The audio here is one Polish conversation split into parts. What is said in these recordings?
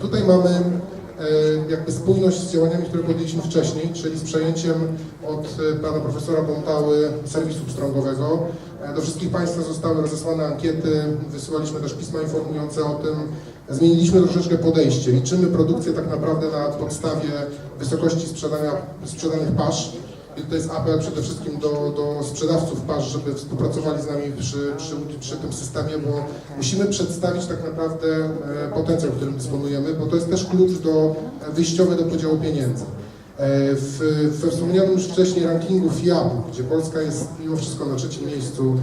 Tutaj mamy e, jakby spójność z działaniami, które podjęliśmy wcześniej, czyli z przejęciem od e, pana profesora Bontały serwisu pstrągowego. E, Do wszystkich Państwa zostały rozesłane ankiety, wysyłaliśmy też pisma informujące o tym. Zmieniliśmy troszeczkę podejście. Liczymy produkcję tak naprawdę na podstawie wysokości sprzedania, sprzedanych pasz. I to jest apel przede wszystkim do, do sprzedawców pasz, żeby współpracowali z nami przy, przy, przy tym systemie, bo musimy przedstawić tak naprawdę e, potencjał, którym dysponujemy, bo to jest też klucz do e, wyjściowy do podziału pieniędzy. E, W, we wspomnianym już wcześniej rankingu FIAB, gdzie Polska jest mimo wszystko na trzecim miejscu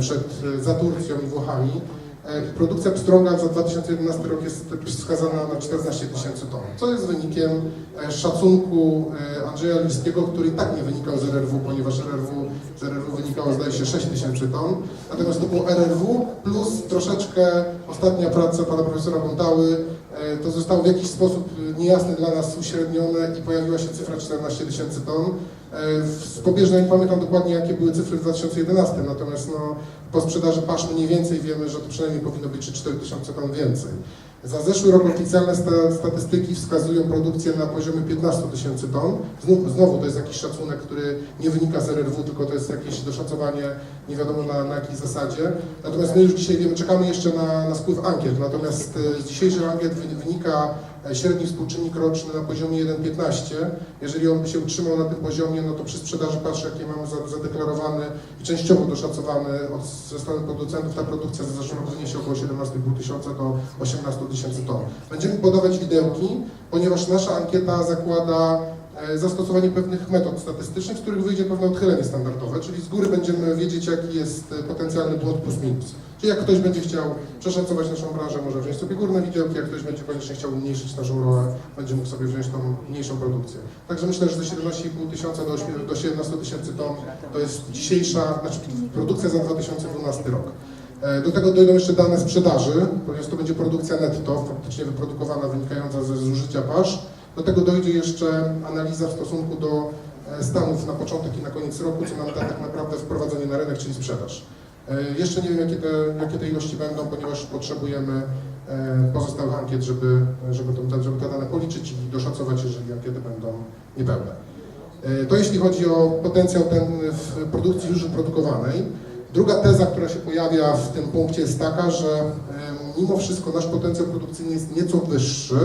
przed za Turcją i Włochami, produkcja pstrąga za 2011 rok jest wskazana na 14 tysięcy ton, co jest wynikiem e, szacunku e, Andrzeja Liskiego, który i tak nie wynikał z RRW, ponieważ RRW, z RRW wynikało zdaje się 6 tysięcy ton, natomiast to było RRW plus troszeczkę ostatnia praca pana profesora Bontały, e, to zostało w jakiś sposób e, niejasny dla nas uśrednione i pojawiła się cyfra 14 tysięcy ton. E, W pobieżnej pamiętam dokładnie jakie były cyfry w 2011, natomiast no, po sprzedaży pasz mniej więcej wiemy, że to przynajmniej powinno być 3-4 tysiące ton więcej. Za zeszły rok oficjalne sta statystyki wskazują produkcję na poziomie 15 tysięcy ton. Znowu to jest jakiś szacunek, który nie wynika z RRW, tylko to jest jakieś doszacowanie nie wiadomo na, na jakiej zasadzie. Natomiast my już dzisiaj wiemy, czekamy jeszcze na, na spływ ankiet, natomiast e, z dzisiejszych ankiet wy- wynika średni współczynnik roczny na poziomie 1,15. Jeżeli on by się utrzymał na tym poziomie, no to przy sprzedaży pasz, jakie mamy za- zadeklarowany i częściowo doszacowany od, ze strony producentów, ta produkcja za zeszły rok wyniesie około 17,5 tysiąca do 18 tysięcy ton. Będziemy podawać widełki, ponieważ nasza ankieta zakłada e, zastosowanie pewnych metod statystycznych, z których wyjdzie pewne odchylenie standardowe, czyli z góry będziemy wiedzieć, jaki jest e, potencjalny błąd plus minus. Czyli jak ktoś będzie chciał przeszacować naszą branżę, może wziąć sobie górne widełki, jak ktoś będzie koniecznie chciał umniejszyć naszą rolę, będzie mógł sobie wziąć tą mniejszą produkcję. Także myślę, że ze 17,5 tysiąca do, do 17 tysięcy ton to jest dzisiejsza, znaczy produkcja za 2012 rok. E, Do tego dojdą jeszcze dane sprzedaży, ponieważ to będzie produkcja netto, faktycznie wyprodukowana, wynikająca ze zużycia pasz. Do tego dojdzie jeszcze analiza w stosunku do e, stanów na początek i na koniec roku, co nam da tak naprawdę wprowadzenie na rynek, czyli sprzedaż. E, Jeszcze nie wiem, jakie te, jakie te ilości będą, ponieważ potrzebujemy e, pozostałych ankiet, żeby, żeby, to, żeby te dane policzyć i doszacować, jeżeli ankiety będą niepełne. To jeśli chodzi o potencjał ten w produkcji już wyprodukowanej. Druga teza, która się pojawia w tym punkcie jest taka, że mimo wszystko nasz potencjał produkcyjny jest nieco wyższy.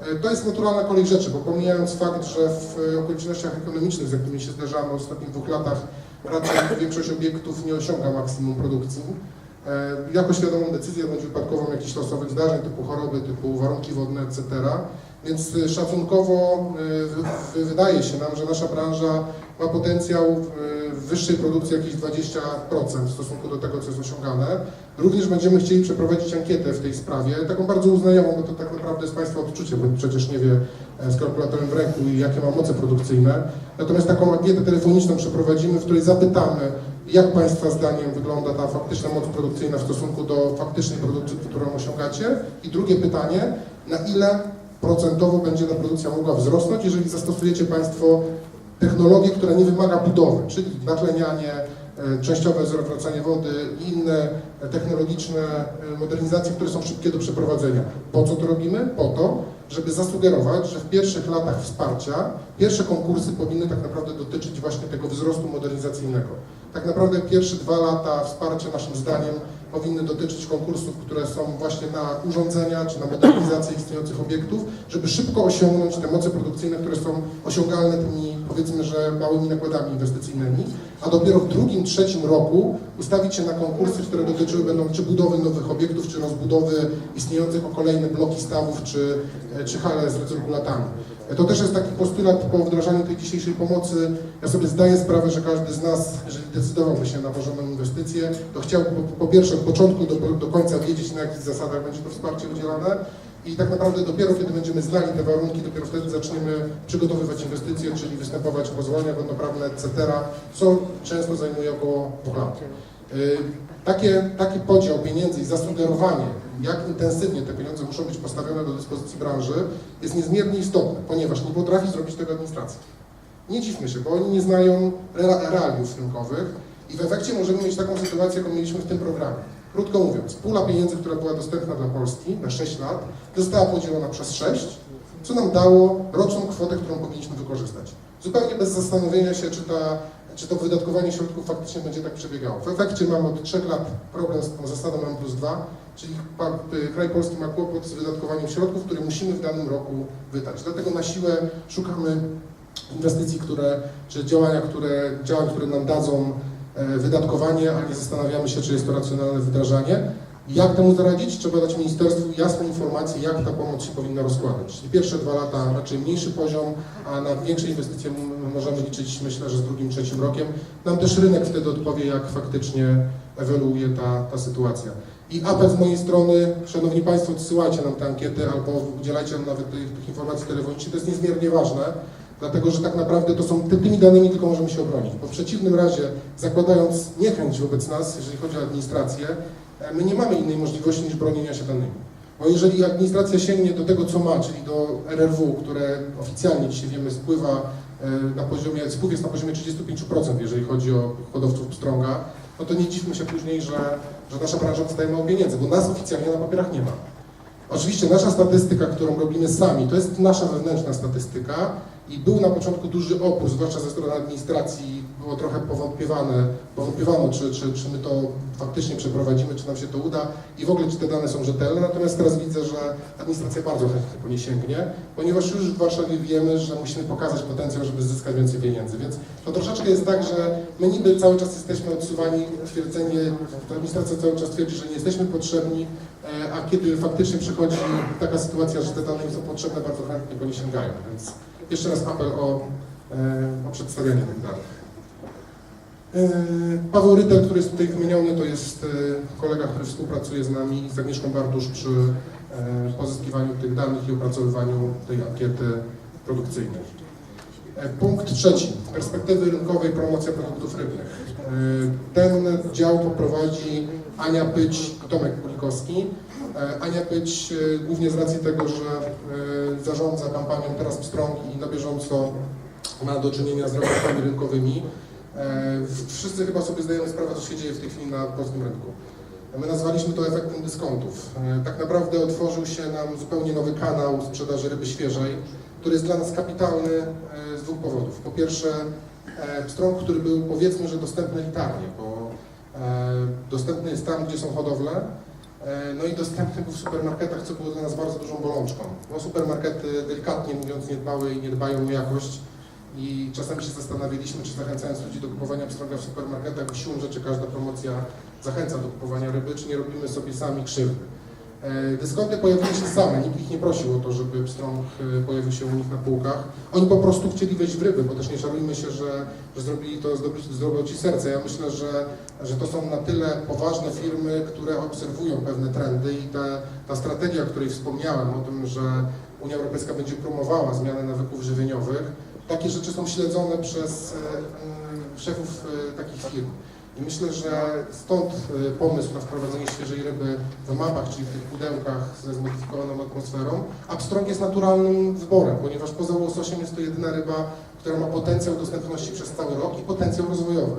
E, To jest naturalna kolej rzeczy, bo pomijając fakt, że w e, okolicznościach ekonomicznych, z jakimi się zderzamy w ostatnich dwóch latach, raczej większość obiektów nie osiąga maksimum produkcji. E, Jako świadomą decyzję bądź wypadkową jakichś losowych zdarzeń typu choroby, typu warunki wodne, etc. Więc e, szacunkowo wy- wydaje się nam, że nasza branża ma potencjał wyższej produkcji jakieś 20% w stosunku do tego, co jest osiągane. Również będziemy chcieli przeprowadzić ankietę w tej sprawie, taką bardzo uznajomą, bo to tak naprawdę jest Państwa odczucie, bo przecież nie wie e, z kalkulatorem w ręku i jakie ma moce produkcyjne. Natomiast taką ankietę telefoniczną przeprowadzimy, w której zapytamy, jak Państwa zdaniem wygląda ta faktyczna moc produkcyjna w stosunku do faktycznej produkcji, którą osiągacie? I drugie pytanie, na ile procentowo będzie ta produkcja mogła wzrosnąć, jeżeli zastosujecie Państwo technologię, która nie wymaga budowy, czyli natlenianie, e, częściowe zwracanie wody i inne e, technologiczne e, modernizacje, które są szybkie do przeprowadzenia. Po co to robimy? Po to, żeby zasugerować, że w pierwszych latach wsparcia pierwsze konkursy powinny tak naprawdę dotyczyć właśnie tego wzrostu modernizacyjnego. Tak naprawdę pierwsze dwa lata wsparcia naszym zdaniem powinny dotyczyć konkursów, które są właśnie na urządzenia czy na modernizację istniejących obiektów, żeby szybko osiągnąć te moce produkcyjne, które są osiągalne tymi powiedzmy, że małymi nakładami inwestycyjnymi, a dopiero w drugim, trzecim roku ustawić się na konkursy, które dotyczyły będą czy budowy nowych obiektów, czy rozbudowy istniejących o kolejne bloki stawów, czy, czy hale z recyrkulatami. To też jest taki postulat po wdrażaniu tej dzisiejszej pomocy. Ja sobie zdaję sprawę, że każdy z nas, jeżeli decydowałby się na porządną inwestycję, to chciał po, po pierwsze od początku do, do końca wiedzieć, na jakich zasadach będzie to wsparcie udzielane i tak naprawdę dopiero kiedy będziemy znali te warunki, dopiero wtedy zaczniemy przygotowywać inwestycje, czyli występować pozwolenia wodnoprawne, etc., co często zajmuje około dwóch lat. Y, Takie, taki podział pieniędzy i zasugerowanie, jak intensywnie te pieniądze muszą być postawione do dyspozycji branży, jest niezmiernie istotne, ponieważ nie potrafi zrobić tego administracja. Nie dziwmy się, bo oni nie znają rea- realiów rynkowych i w efekcie możemy mieć taką sytuację, jaką mieliśmy w tym programie. Krótko mówiąc, pula pieniędzy, która była dostępna dla Polski na 6 lat, została podzielona przez 6, co nam dało roczną kwotę, którą powinniśmy wykorzystać. Zupełnie bez zastanowienia się, czy, ta, czy to wydatkowanie środków faktycznie będzie tak przebiegało. W efekcie mamy od 3 lat problem z tą zasadą M plus 2, czyli y, kraj polski ma kłopot z wydatkowaniem środków, które musimy w danym roku wydać. Dlatego na siłę szukamy inwestycji, które, czy działania, które, działań, które nam dadzą e, wydatkowanie, a nie zastanawiamy się, czy jest to racjonalne wdrażanie. Jak temu zaradzić? Trzeba dać ministerstwu jasną informację, jak ta pomoc się powinna rozkładać. Czyli pierwsze dwa lata raczej mniejszy poziom, a na większe inwestycje możemy liczyć, myślę, że z drugim, trzecim rokiem. Nam też rynek wtedy odpowie, jak faktycznie ewoluuje ta, ta sytuacja. I apel z mojej strony, Szanowni Państwo, odsyłajcie nam te ankiety albo udzielajcie nam nawet tych, tych informacji telefonicznych. To jest niezmiernie ważne, dlatego że tak naprawdę to są ty- tymi danymi tylko możemy się obronić. Bo w przeciwnym razie, zakładając niechęć wobec nas, jeżeli chodzi o administrację, e, my nie mamy innej możliwości niż bronienia się danymi. Bo jeżeli administracja sięgnie do tego, co ma, czyli do RRW, które oficjalnie dzisiaj wiemy spływa e, na poziomie, spływ jest na poziomie 35%, jeżeli chodzi o hodowców pstrąga, no to nie dziwmy się później, że, że nasza branża dostaje mało pieniędzy, bo nas oficjalnie na papierach nie ma. Oczywiście nasza statystyka, którą robimy sami, to jest nasza wewnętrzna statystyka i był na początku duży opór, zwłaszcza ze strony administracji, było trochę powątpiewane, powątpiewano, czy, czy, czy my to faktycznie przeprowadzimy, czy nam się to uda i w ogóle czy te dane są rzetelne, natomiast teraz widzę, że administracja bardzo chętnie po nie sięgnie, ponieważ już w Warszawie wiemy, że musimy pokazać potencjał, żeby zyskać więcej pieniędzy, więc to troszeczkę jest tak, że my niby cały czas jesteśmy odsuwani, twierdzenie, administracja cały czas twierdzi, że nie jesteśmy potrzebni, a kiedy faktycznie przychodzi taka sytuacja, że te dane im są potrzebne, bardzo chętnie po nie sięgają, więc jeszcze raz apel o, e, o przedstawianie tych danych. E, Paweł Rytel, który jest tutaj wymieniony, to jest e, kolega, który współpracuje z nami, z Agnieszką Bartusz przy e, pozyskiwaniu tych danych i opracowywaniu tej ankiety produkcyjnej. E, Punkt trzeci. Perspektywy rynkowej, promocja produktów rybnych. E, Ten dział poprowadzi Ania Pyć i Tomek Kulikowski. E, Ania Pyć e, głównie z racji tego, że zarządza kampanią Teraz Pstrąg i na bieżąco ma do czynienia z raportami rynkowymi. Wszyscy chyba sobie zdajemy sprawę, co się dzieje w tej chwili na polskim rynku. My nazwaliśmy to efektem dyskontów. Tak naprawdę otworzył się nam zupełnie nowy kanał sprzedaży ryby świeżej, który jest dla nas kapitalny z dwóch powodów. Po pierwsze, pstrąg, który był powiedzmy, że dostępny elitarnie, bo e, dostępny jest tam, gdzie są hodowle, e, no i dostępny był w supermarketach, co było dla nas bardzo dużą bolączką. Bo supermarkety, delikatnie mówiąc, nie dbały i nie dbają o jakość i czasami się zastanawialiśmy, czy zachęcając ludzi do kupowania pstrąga w supermarketach, siłą rzeczy każda promocja zachęca do kupowania ryby, czy nie robimy sobie sami krzywdy. E, Dyskonty pojawiły się same, nikt ich nie prosił o to, żeby pstrąg e, pojawił się u nich na półkach. Oni po prostu chcieli wejść w ryby, bo też nie szalujmy się, że, że zrobili to z, dobroci, z dobroci serca. Ja myślę, że, że to są na tyle poważne firmy, które obserwują pewne trendy i ta, ta strategia, o której wspomniałem, o tym, że Unia Europejska będzie promowała zmianę nawyków żywieniowych, takie rzeczy są śledzone przez e, szefów e, takich firm. I myślę, że stąd e, pomysł na wprowadzenie świeżej ryby w mapach, czyli w tych pudełkach ze zmodyfikowaną atmosferą. A pstrąg jest naturalnym wyborem, ponieważ poza łososiem jest to jedyna ryba, która ma potencjał dostępności przez cały rok i potencjał rozwojowy.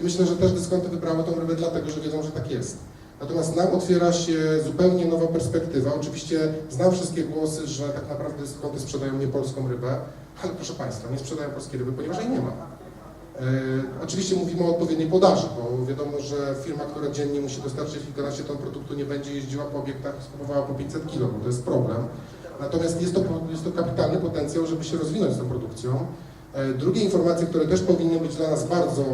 I myślę, że też dyskonty wybrały tą rybę dlatego, że wiedzą, że tak jest. Natomiast nam otwiera się zupełnie nowa perspektywa. Oczywiście znam wszystkie głosy, że tak naprawdę dyskonty sprzedają nie polską rybę, ale proszę Państwa, nie sprzedają polskiej ryby, ponieważ jej nie ma. E, oczywiście mówimy o odpowiedniej podaży, bo wiadomo, że firma, która dziennie musi dostarczyć kilkanaście ton produktu, nie będzie jeździła po obiektach skupowała po 500 kg, bo to jest problem. Natomiast jest to, jest to kapitalny potencjał, żeby się rozwinąć z tą produkcją. E, drugie informacje, które też powinny być dla nas bardzo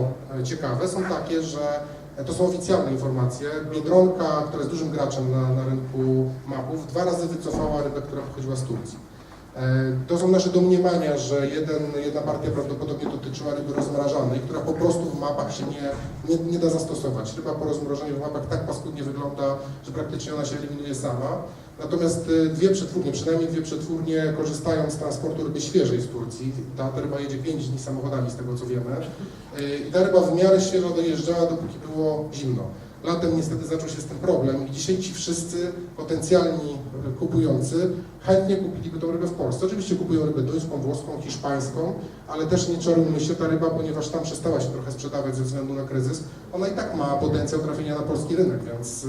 e, ciekawe, są takie, że to są oficjalne informacje. Biedronka, która jest dużym graczem na, na rynku mapów, dwa razy wycofała rybę, która pochodziła z Turcji. E, To są nasze domniemania, że jeden, jedna partia prawdopodobnie dotyczyła ryby rozmrażanej, która po prostu w mapach się nie, nie, nie da zastosować. Ryba po rozmrożeniu w mapach tak paskudnie wygląda, że praktycznie ona się eliminuje sama. Natomiast e, dwie przetwórnie, przynajmniej dwie przetwórnie korzystają z transportu ryby świeżej z Turcji. Ta, ta ryba jedzie 5 dni samochodami, z tego co wiemy. E, I ta ryba w miarę świeżo dojeżdżała, dopóki było zimno. Latem niestety zaczął się z tym problem i dzisiaj ci wszyscy potencjalni kupujący chętnie kupiliby tą rybę w Polsce. Oczywiście kupują rybę duńską, włoską, hiszpańską, ale też nie czarujmy się, ta ryba, ponieważ tam przestała się trochę sprzedawać ze względu na kryzys, ona i tak ma potencjał trafienia na polski rynek, więc y, y,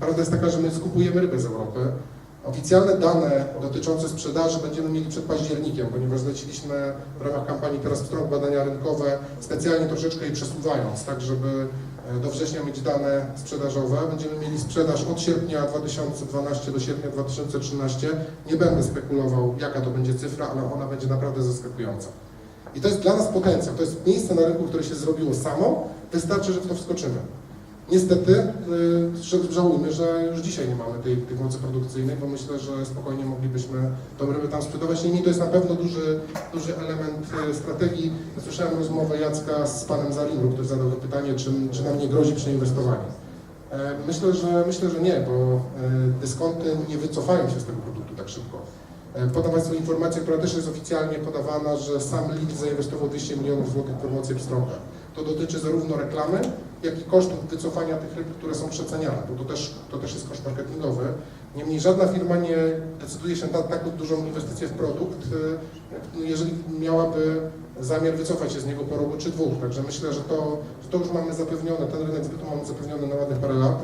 prawda jest taka, że my skupujemy rybę z Europy. Oficjalne dane dotyczące sprzedaży będziemy mieli przed październikiem, ponieważ zleciliśmy w ramach kampanii teraz stron badania rynkowe, specjalnie troszeczkę je przesuwając, tak żeby do września mieć dane sprzedażowe. Będziemy mieli sprzedaż od sierpnia 2012 do sierpnia 2013. Nie będę spekulował, jaka to będzie cyfra, ale ona będzie naprawdę zaskakująca. I to jest dla nas potencjał, to jest miejsce na rynku, które się zrobiło samo, wystarczy, że w to wskoczymy. Niestety, yy, żałujmy, że już dzisiaj nie mamy tej, tych mocy produkcyjnych, bo myślę, że spokojnie moglibyśmy tą rybę tam sprzedawać. Niemniej to jest na pewno duży, duży element y, strategii. Słyszałem rozmowę Jacka z panem Zalimru, który zadał to pytanie, czy, czy nam nie grozi przeinwestowanie. E, Myślę, że myślę, że nie, bo e, dyskonty nie wycofają się z tego produktu tak szybko. E, Podam Państwu informację, która też jest oficjalnie podawana, że sam Lidl zainwestował 200 milionów złotych w promocję pstrąga. To dotyczy zarówno reklamy, jak i wycofania tych ryb, które są przeceniane, bo to też, to też jest koszt marketingowy. Niemniej żadna firma nie decyduje się na tak dużą inwestycję w produkt, y, jeżeli miałaby zamiar wycofać się z niego po roku czy dwóch. Także myślę, że to, to już mamy zapewnione, ten rynek zbytu mamy zapewniony na ładnych parę lat.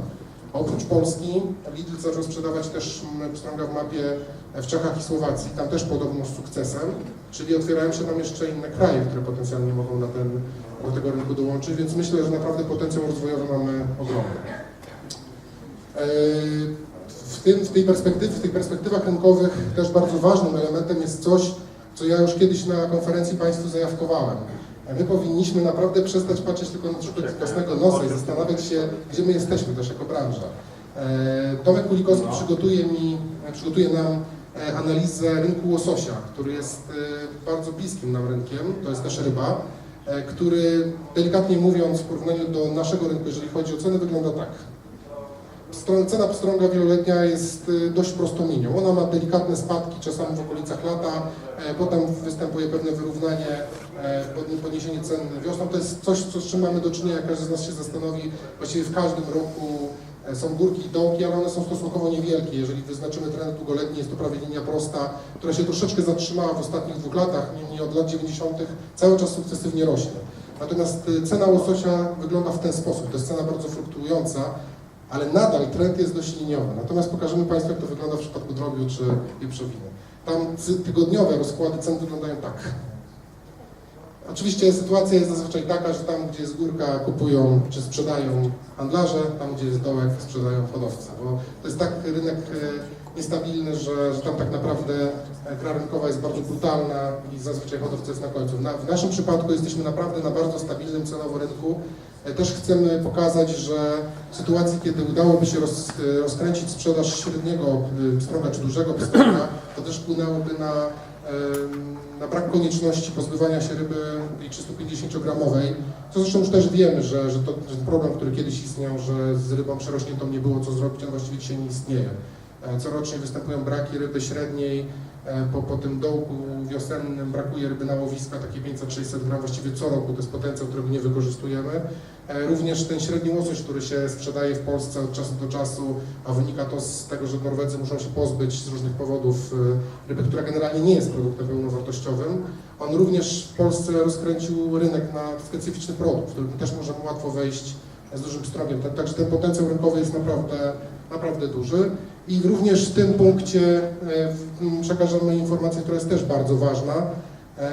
A Oprócz Polski Lidl zaczął sprzedawać też pstrąga w mapie w Czechach i Słowacji, tam też podobno z sukcesem, czyli otwierają się nam jeszcze inne kraje, które potencjalnie mogą na ten, do tego rynku dołączyć, więc myślę, że naprawdę potencjał rozwojowy mamy ogromny. Eee, W, tym, w, tej perspektywie, w tych perspektywach rynkowych też bardzo ważnym elementem jest coś, co ja już kiedyś na konferencji Państwu zajawkowałem. My powinniśmy naprawdę przestać patrzeć tylko na trzupek własnego nosa i zastanawiać się, gdzie my jesteśmy też jako branża. E, Tomek Kulikowski przygotuje, mi, przygotuje nam e, analizę rynku łososia, który jest e, bardzo bliskim nam rynkiem, to jest też ryba, e, który delikatnie mówiąc w porównaniu do naszego rynku, jeżeli chodzi o ceny, wygląda tak. Cena pstrąga wieloletnia jest dość prostą Ona ma delikatne spadki, czasami w okolicach lata, e, potem występuje pewne wyrównanie, e, pod- podniesienie cen wiosną. To jest coś, co, z czym mamy do czynienia, każdy z nas się zastanowi. Właściwie w każdym roku e, są górki i dołki, ale one są stosunkowo niewielkie. Jeżeli wyznaczymy trend długoletni, jest to prawie linia prosta, która się troszeczkę zatrzymała w ostatnich dwóch latach, niemniej od lat 90. cały czas sukcesywnie rośnie. Natomiast y, cena łososia wygląda w ten sposób. To jest cena bardzo fluktuująca ale nadal trend jest dość liniowy. Natomiast pokażemy Państwu, jak to wygląda w przypadku drobiu czy wieprzowiny. Tam tygodniowe rozkłady cen wyglądają tak. Oczywiście sytuacja jest zazwyczaj taka, że tam, gdzie jest górka, kupują czy sprzedają handlarze, tam, gdzie jest dołek, sprzedają hodowcy. Bo to jest tak rynek e, niestabilny, że, że tam tak naprawdę e, gra rynkowa jest bardzo brutalna i zazwyczaj hodowca jest na końcu. Na, w naszym przypadku jesteśmy naprawdę na bardzo stabilnym cenowo rynku. E, Też chcemy pokazać, że w sytuacji, kiedy udałoby się roz, e, rozkręcić sprzedaż średniego e, pstrąga czy dużego pstrąga, to też wpłynęłoby na, na brak konieczności pozbywania się ryby tej 350-gramowej, co zresztą już też wiemy, że, że, to, że ten problem, który kiedyś istniał, że z rybą przerośniętą nie było co zrobić, on właściwie dzisiaj nie istnieje. E, Corocznie występują braki ryby średniej, e, po, po tym dołku wiosennym brakuje ryby na łowiska, takie 500-600 gram właściwie co roku, to jest potencjał, którego nie wykorzystujemy. E, Również ten średni łosoś, który się sprzedaje w Polsce od czasu do czasu, a wynika to z tego, że Norwedzy muszą się pozbyć z różnych powodów e, ryby, która generalnie nie jest produktem pełnowartościowym. On również w Polsce rozkręcił rynek na specyficzny produkt, w którym też możemy łatwo wejść z dużym strogiem. Tak- Także ten potencjał rynkowy jest naprawdę, naprawdę duży. I również w tym punkcie e, przekażemy informację, która jest też bardzo ważna. E,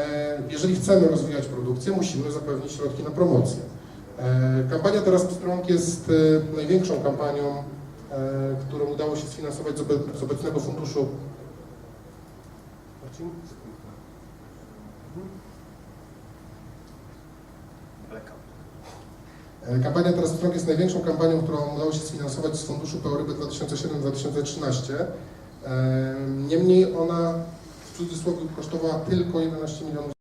Jeżeli chcemy rozwijać produkcję, musimy zapewnić środki na promocję. E, Kampania Teraz Pstrąg jest największą kampanią, którą udało się sfinansować z obecnego funduszu. Marcin? E, Kampania Teraz Pstrąg jest największą kampanią, którą udało się sfinansować z funduszu PORYBY 2007-2013. E, Niemniej ona w cudzysłowie kosztowała tylko 11 milionów